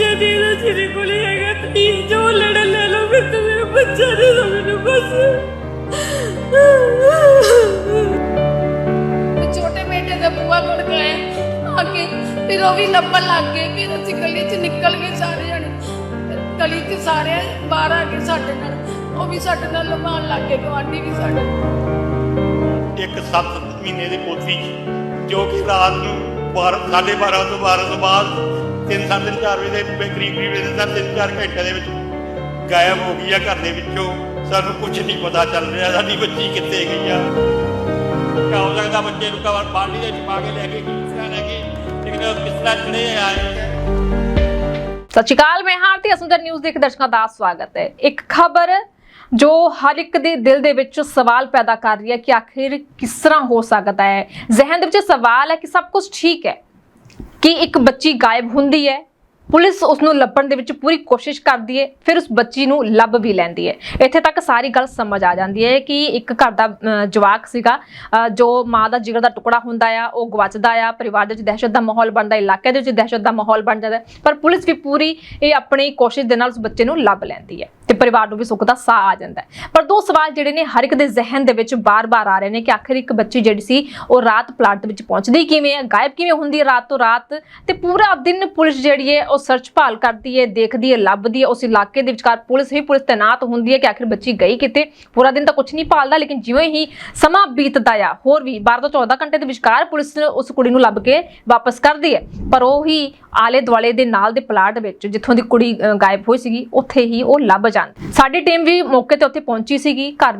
ਬੱਚੇ ਦੀ ਇਹਦਾ ਸਿਰੇ ਕੋਲ ਹੈਗਾ ਤੁਸੀਂ ਜੋ ਲੜਾ ਲੈ ਲਓ ਫਿਰ ਤੇ ਮੇਰੇ ਬੱਚਾ ਦੇ ਦੋ ਮੈਨੂੰ ਬਸ। ਛੋਟੇ ਬੇਟੇ ਦਾ ਬੂਆ ਮੁੜ ਗਏ ਆ ਕੇ ਫਿਰ ਉਹ ਵੀ ਲੱਭਣ ਲੱਗ ਗਏ ਫਿਰ ਅਸੀਂ ਗਲੀ 'ਚ ਨਿਕਲ ਗਏ ਸਾਰੇ ਜਣੇ। ਗਲੀ 'ਚ ਸਾਰੇ ਬਾਹਰ ਆ ਕੇ ਸਾਡੇ ਨਾਲ ਉਹ ਵੀ ਸਾਡੇ ਨਾਲ ਲਵਾਉਣ ਲੱਗ ਗਏ ਗਵਾਂਢੀ ਵੀ ਸਾਡੇ ਇੱਕ 7 ਮਹੀਨੇ ਦੀ ਪੋਤੀ ਜੋ ਕਿ ਰਾਤ ਨੂੰ 12 ਸਾਢੇ 12 ਤੋਂ 12 ਤੋਂ ਬਾਅਦ 3 ਸਾਢੇ 4 ਵਜੇ ਦੇ ਕਰੀਬ ਕਰੀਬ ਦੇ ਤਾਂ 3-4 ਘੰਟੇ ਦੇ ਵਿੱਚ ਗਾਇਬ ਹੋ ਗਈ ਆ ਘਰ ਦੇ ਵਿੱਚੋਂ। ਸਾਨੂੰ ਕੁਝ ਨਹੀਂ ਪਤਾ ਚੱਲ ਰਿਹਾ, ਸਾਡੀ ਬੱਚੀ ਕਿੱਥੇ ਗਈ ਆ। ਕਿਆ ਹੋ ਸਕਦਾ ਬੱਚੇ ਨੂੰ ਕਵਰ ਬਾਲਟੀ ਦੇ ਪਾ ਕੇ ਲੈ ਕੇ ਕਿਸ ਤਰ੍ਹਾਂ ਲੈ ਕੇ ਲੇਕਿਨ ਉਹ ਕਿਸ ਤਰ੍ਹਾਂ ਚੜੇ ਆਏ ਸਤਿ ਸ਼੍ਰੀ ਅਕਾਲ, ਮੈਂ ਹਾਰਤੀ ਅਸਮਦਰ ਨਿਊਜ਼ ਦੇ ਦਰਸ਼ਕਾਂ ਦਾ ਸਵਾਗਤ ਹੈ। ਇੱਕ ਖਬਰ ਜੋ ਹਰ ਇੱਕ ਦੇ ਦਿਲ ਦੇ ਵਿੱਚ ਸਵਾਲ ਪੈਦਾ ਕਰ ਰਹੀ ਹੈ ਕਿ ਆਖਿਰ ਕਿਸ ਤਰ੍ਹਾਂ ਹੋ ਸਕਦਾ ਹੈ? ਜ਼ਿਹਨ ਦੇ ਵਿੱਚ ਸਵਾਲ ਹੈ ਕਿ ਸਭ ਕੁਝ ਠੀਕ ਹੈ। ਕਿ ਇੱਕ ਬੱਚੀ ਗਾਇਬ ਹੁੰਦੀ ਹੈ, ਪੁਲਿਸ ਉਸ ਨੂੰ ਲੱਭਣ ਦੇ ਵਿੱਚ ਪੂਰੀ ਕੋਸ਼ਿਸ਼ ਕਰਦੀ ਹੈ, ਫਿਰ ਉਸ ਬੱਚੀ ਨੂੰ ਲੱਭ ਵੀ ਲੈਂਦੀ ਹੈ। ਇੱਥੇ ਤੱਕ ਸਾਰੀ ਗੱਲ ਸਮਝ ਆ ਜਾਂਦੀ ਹੈ ਕਿ ਇੱਕ ਘਰ ਦਾ ਜਵਾਕ ਸੀਗਾ ਜੋ ਮਾਂ ਦਾ ਜਿਗਰ ਦਾ ਟੁਕੜਾ ਹੁੰਦਾ ਆ, ਉਹ ਗਵਾਚਦਾ ਆ, ਪਰਿਵਾਰ ਦੇ ਵਿੱਚ ਦਹਿਸ਼ਤ ਦਾ ਮਾਹੌਲ ਬਣਦਾ, ਇਲਾਕੇ ਦੇ ਵਿੱਚ ਦਹਿਸ਼ਤ ਦਾ ਮਾਹੌਲ ਬਣ ਜਾਂਦਾ ਪਰ ਪੁਲਿਸ ਵੀ ਪੂਰੀ ਇਹ ਆਪਣੀ ਕੋਸ਼ਿਸ਼ ਦੇ ਨਾਲ ਉਸ ਬੱਚੇ ਨੂੰ ਲੱਭ ਲੈਂਦੀ ਹੈ। ਤੇ ਪਰਿਵਾਰ ਨੂੰ ਵੀ ਸੁੱਖ ਦਾ ਸਾਹ ਆ ਜਾਂਦਾ ਪਰ ਦੋ ਸਵਾਲ ਜਿਹੜੇ ਨੇ ਹਰ ਇੱਕ ਦੇ ਜ਼ਿਹਨ ਦੇ ਵਿੱਚ ਬਾਰ-ਬਾਰ ਆ ਰਹੇ ਨੇ ਕਿ ਆਖਿਰ ਇੱਕ ਬੱਚੀ ਜਿਹੜੀ ਸੀ, ਉਹ ਰਾਤ ਪਲਾਟ ਦੇ ਵਿੱਚ ਪਹੁੰਚਦੀ ਕਿਵੇਂ ਹੈ? ਗਾਇਬ ਕਿਵੇਂ ਹੁੰਦੀ ਹੈ ਰਾਤ ਤੋਂ ਰਾਤ? ਤੇ ਪੂਰਾ ਦਿਨ ਪੁਲਿਸ ਜਿਹੜੀ ਹੈ, ਉਹ ਸਰਚ ਭਾਲ ਕਰਦੀ ਹੈ, ਦੇਖਦੀ ਹੈ, ਲੱਭਦੀ ਹੈ। ਉਸ ਇਲਾਕੇ ਦੇ ਵਿਚਕਾਰ ਪੁਲਿਸ ਹੀ ਪੁਲਿਸ ਤੈਨਾਤ ਹੁੰਦੀ ਹੈ ਕਿ ਆਖਿਰ ਬੱਚੀ ਗਈ ਕਿਤੇ ਪੂਰਾ ਦਿਨ ਤਾਂ ਕੁਝ ਨਹੀਂ ਭਾਲਦਾ, ਲੇਕਿਨ ਜਿਵੇਂ ਹੀ ਸਮਾਂ ਬੀਤਦਾ ਆ, ਹੋਰ ਵੀ 12 ਤੋਂ 14 ਘੰਟੇ ਦੇ ਵਿਚਕਾਰ ਪੁਲਿਸ ਉਸ ਕੁੜੀ ਨੂੰ ਲੱਭ ਕੇ ਵਾਪਸ ਕਰਦੀ ਹੈ। ਪਰ ਉਹ ਹੀ ਆਲੇ ਦੁਆਲੇ ਦੇ ਨਾਲ ਦੇ ਪਲਾਟ ਵਿੱਚ, ਜਿੱਥੋਂ ਦੀ ਕੁੜੀ ਗਾਇਬ ਹੋਈ ਸੀਗੀ, ਉੱਥੇ ਹੀ ਉਹ ਲੱਭ ਜਾਂਦੀ ਸਾਡੀ ਟੀਮ ਵੀ ਮੌਕੇ ਤੇ ਉੱਥੇ ਪਹੁੰਚੀ ਸੀਗੀ। ਘਰ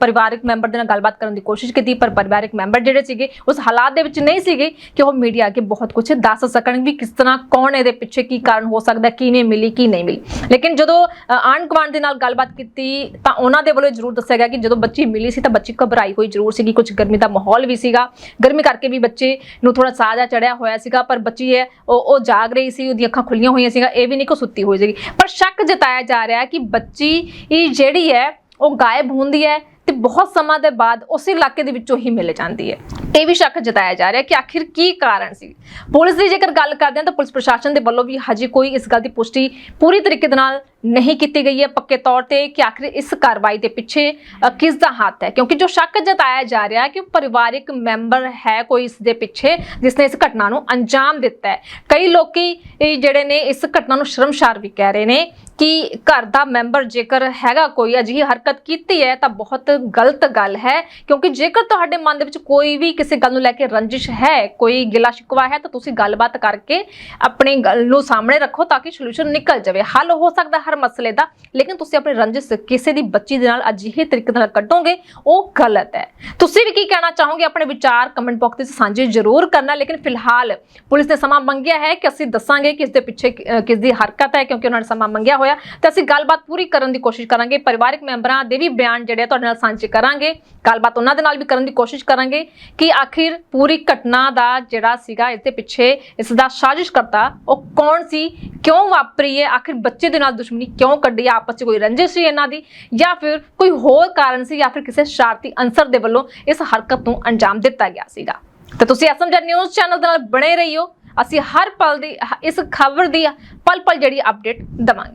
ਪਰਿਵਾਰਕ ਮੈਂਬਰ ਦੇ ਨਾਲ ਗੱਲਬਾਤ ਕਰਨ ਦੀ ਕੋਸ਼ਿਸ਼ ਕੀਤੀ ਪਰ ਪਰਿਵਾਰਕ ਮੈਂਬਰ ਜਿਹੜੇ ਸੀਗੇ ਉਸ ਹਾਲਾਤ ਦੇ ਵਿੱਚ ਨਹੀਂ ਸੀਗੇ ਕਿ ਉਹ ਮੀਡੀਆ ਅੱਗੇ ਬਹੁਤ ਕੁਝ ਦੱਸ ਸਕਣ ਵੀ ਕਿਸ ਤਰ੍ਹਾਂ ਕੌਣ ਇਹਦੇ ਪਿੱਛੇ ਕੀ ਕਾਰਨ ਹੋ ਸਕਦਾ ਕਿਵੇਂ ਮਿਲੀ ਕੀ ਨਹੀਂ ਮਿਲੀ। ਲੇਕਿਨ ਜਦੋਂ ਅ, ਆਂਢ ਗੁਆਂਢ ਦੇ ਨਾਲ ਗੱਲਬਾਤ ਕੀਤੀ ਤਾਂ ਉਹਨਾਂ ਦੇ ਵੱਲੋਂ ਜ਼ਰੂਰ ਦੱਸਿਆ ਗਿਆ ਕਿ ਜਦੋਂ ਬੱਚੀ ਮਿਲੀ ਸੀ ਤਾਂ ਬੱਚੀ ਘਬਰਾਈ ਹੋਈ ਜ਼ਰੂਰ ਸੀਗੀ। ਕੁਝ ਗਰਮੀ ਦਾ ਮਾਹੌਲ ਵੀ ਸੀਗਾ। ਗਰਮੀ ਕਰਕੇ ਵੀ ਬੱਚੇ ਨੂੰ ਥੋੜਾ ਸਾਜਾ ਚੜਿਆ ਹੋਇਆ ਸੀਗਾ ਪਰ ਬੱਚੀ ਹੈ ਉਹ ਜਾਗ ਰਹੀ ਸੀ ਉਹਦੀਆਂ ਅੱਖਾਂ ਖੁੱਲੀਆਂ ਹੋਈਆਂ ਸੀਗਾ ਇਹ ਵੀ ਨਹੀਂ ਕਿ ਸੁੱਤੀ ਹੋਈ ਸੀਗੀ। ਪਰ ਸ਼ੱਕ ਜਤਾਇਆ ਜਾ ਰਿਹਾ ਕਿ ਬੱਚੀ ਇਹ ਜਿਹੜੀ ਹੈ, ਉਹ ਗਾਇਬ ਹੁੰਦੀ ਹੈ ਤੇ ਬਹੁਤ ਸਮਾਂ ਦੇ ਬਾਅਦ ਉਸ ਇਲਾਕੇ ਦੇ ਵਿੱਚੋਂ ਹੀ ਮਿਲ ਜਾਂਦੀ ਹੈ। ਇਹ ਵੀ ਸ਼ੱਕ ਜਤਾਇਆ ਜਾ ਰਿਹਾ ਕਿ ਆਖਿਰ ਕੀ ਕਾਰਨ ਸੀ? ਪੁਲਿਸ ਦੀ ਜੇਕਰ ਗੱਲ ਕਰਦੇ ਹਾਂ ਤਾਂ ਪੁਲਿਸ ਪ੍ਰਸ਼ਾਸਨ ਦੇ ਵੱਲੋਂ ਵੀ ਹਜੇ ਕੋਈ ਇਸ ਗੱਲ ਦੀ ਪੁਸ਼ਟੀ ਪੂਰੀ ਤਰੀਕੇ ਦੇ ਨਾਲ ਨਹੀਂ ਕੀਤੀ ਗਈ ਹੈ ਪੱਕੇ ਤੌਰ ਤੇ ਕਿ ਆਖਿਰ ਇਸ ਕਾਰਵਾਈ ਦੇ ਪਿੱਛੇ ਕਿਸ ਦਾ ਹੱਥ ਹੈ? ਕਿਉਂਕਿ ਜੋ ਸ਼ੱਕ ਜਤਾਇਆ ਜਾ ਰਿਹਾ ਕਿ ਪਰਿਵਾਰਿਕ ਮੈਂਬਰ ਹੈ ਕੋਈ ਇਸ ਦੇ ਪਿੱਛੇ, ਜਿਸ ਨੇ ਇਸ ਘਟਨਾ ਨੂੰ ਅੰਜਾਮ ਦਿੱਤਾ ਹੈ। ਕਈ ਲੋਕੀ ਜਿਹੜੇ ਨੇ ਇਸ ਘਟਨਾ ਨੂੰ ਸ਼ਰਮਸ਼ਾਰ ਵੀ ਕਹਿ ਰਹੇ ਨੇ ਕਿ ਘਰ ਦਾ ਮੈਂਬਰ ਜੇਕਰ ਹੈਗਾ ਕੋਈ, ਅਜਿਹੀ ਹਰਕਤ ਕੀਤੀ ਹੈ ਤਾਂ ਬਹੁਤ ਗਲਤ ਗੱਲ ਹੈ। ਕਿਉਂਕਿ ਜੇਕਰ ਤੁਹਾਡੇ ਮਨ ਦੇ ਵਿੱਚ ਕੋਈ ਵੀ ਕਿਸੇ ਗੱਲ ਨੂੰ ਲੈ ਕੇ ਰੰਜਿਸ਼ ਹੈ, ਕੋਈ ਗਿਲਾ ਸ਼ਿਕਵਾ ਹੈ ਤਾਂ ਤੁਸੀਂ ਗੱਲਬਾਤ ਕਰਕੇ ਆਪਣੀ ਗੱਲ ਨੂੰ ਸਾਹਮਣੇ ਰੱਖੋ ਤਾਂ ਕਿ ਸੋਲੂਸ਼ਨ ਨਿਕਲ ਜਾਵੇ। ਹੱਲ ਹੋ ਸਕਦਾ ਹਰ ਮਸਲੇ ਦਾ, ਲੇਕਿਨ ਤੁਸੀਂ ਆਪਣੀ ਰੰਜਿਸ਼ ਕਿਸੇ ਦੀ ਬੱਚੀ ਦੇ ਨਾਲ ਅਜਿਹੇ ਤਰੀਕੇ ਨਾਲ ਕੱਢੋਗੇ, ਉਹ ਗਲਤ ਹੈ। ਤੁਸੀਂ ਵੀ ਕੀ ਕਹਿਣਾ ਚਾਹੋਗੇ ਆਪਣੇ ਵਿਚਾਰ ਕਮੈਂਟ ਬਾਕਸ ਵਿੱਚ ਸਾਂਝੇ ਜ਼ਰੂਰ ਕਰਨਾ, ਲੇਕਿਨ ਫਿਲਹਾਲ ਪੁਲਿਸ ਨੇ ਸਮਾਂ ਮੰਗਿਆ ਹੈ ਕਿ ਅਸੀਂ ਦੱਸਾਂਗੇ ਕਿ ਇਸ ਦੇ ਪਿੱਛੇ ਕਿਸ ਦੀ ਹਰਕਤ ਹੈ, ਕਿਉਂਕਿ ਉਹਨਾਂ ਨੇ ਸਮਾਂ ਮੰਗਿਆ ਹੋਇਆ। ਤੇ ਅਸੀਂ ਗੱਲਬਾਤ ਪੂਰੀ ਕਰਨ ਦੀ ਕੋਸ਼ਿਸ਼ ਕਰਾਂਗੇ, ਪਰਿਵਾਰਕ ਮੈਂਬਰਾਂ ਦੇ ਵੀ ਬਿਆਨ ਜਿਹੜੇ ਤੁਹਾਡੇ ਨਾਲ ਸਾਂਝੇ ਕਰਾਂਗੇ। ਗੱਲਬਾਤ ਉਹਨਾਂ ਦੇ ਨਾਲ ਵੀ ਕਰਨ ਦੀ ਕੋਸ਼ਿਸ਼ ਕਰਾਂਗੇ ਕਿ ਆਖਿਰ ਪੂਰੀ ਘਟਨਾ ਦਾ ਜਿਹੜਾ ਸੀਗਾ ਇਸ ਦੇ ਪਿੱਛੇ ਇਸ ਦਾ ਸਾਜ਼ਿਸ਼ ਕਰਤਾ ਉਹ ਕੌਣ ਸੀ, ਕਿਉਂ ਵਾਪਰੀ ਹੈ, ਆਖਿਰ ਬੱਚੇ ਦੇ ਨਾਲ ਦੁਸ਼ਮਣੀ ਕਿਉਂ ਕੱਢੀ ਆਪਸ ਚ ਕੋਈ ਰੰਜਿਸ਼ ਸੀ ਇਹਨਾਂ ਦੀ? ਜਾਂ ਫਿਰ ਕੋਈ ਹੋਰ ਕਾਰਨ ਸੀ ਜਾਂ ਫਿਰ ਕਿਸੇ ਸ਼ਰਾਰਤੀ ਅਨਸਰ ਦੇ ਵੱਲੋਂ ਇਸ ਹਰਕਤ ਨੂੰ ਅੰਜਾਮ ਦਿੱਤਾ ਗਿਆ ਸੀਗਾ? ਤੇ ਤੁਸੀਂ ਐਸਐਮਜੀ ਨਿਊਜ਼ ਚੈਨਲ ਦੇ ਨਾਲ ਬਣੇ ਰਹੀਓ। ਅਸੀਂ ਹਰ ਪਲ ਦੀ, ਇਸ ਖਬਰ ਦੀ ਪਲ ਪਲ ਜਿਹੜੀ ਅਪਡੇਟ ਦਵਾਂਗੇ।